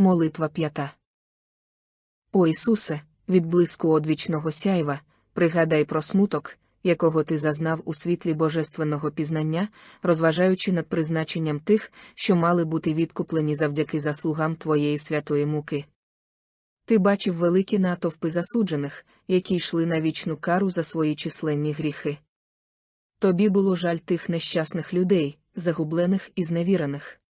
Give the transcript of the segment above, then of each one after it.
молитва п'ята. О Ісусе, від блиску одвічного сяйва, пригадай про смуток, якого ти зазнав у світлі божественного пізнання, розважаючи над призначенням тих, що мали бути відкуплені завдяки заслугам твоєї святої муки. Ти бачив великі натовпи засуджених, які йшли на вічну кару за свої численні гріхи. Тобі було жаль тих нещасних людей, загублених і зневірених.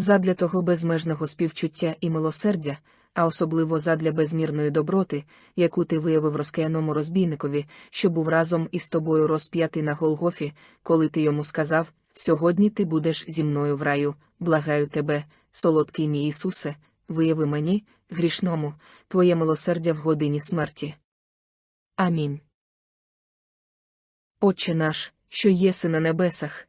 Задля того безмежного співчуття і милосердя, а особливо задля безмірної доброти, яку ти виявив розкаяному розбійникові, що був разом із тобою розп'ятий на Голгофі, коли ти йому сказав: Сьогодні ти будеш зі мною в раю, благаю тебе, солодкий мій Ісусе, вияви мені, грішному, твоє милосердя в годині смерті. Амінь. Отче наш, що єси на небесах,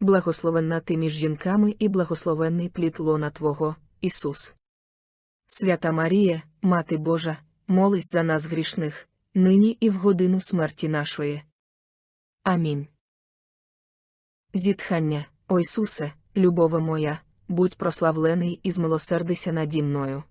Благословенна ти між жінками і благословенний плід лона Твого, Ісус. Свята Марія, Мати Божа, молись за нас грішних, нині і в годину смерті нашої. Амінь. Зітхання, О Ісусе, любове моя, будь прославлений і змилосердися наді мною.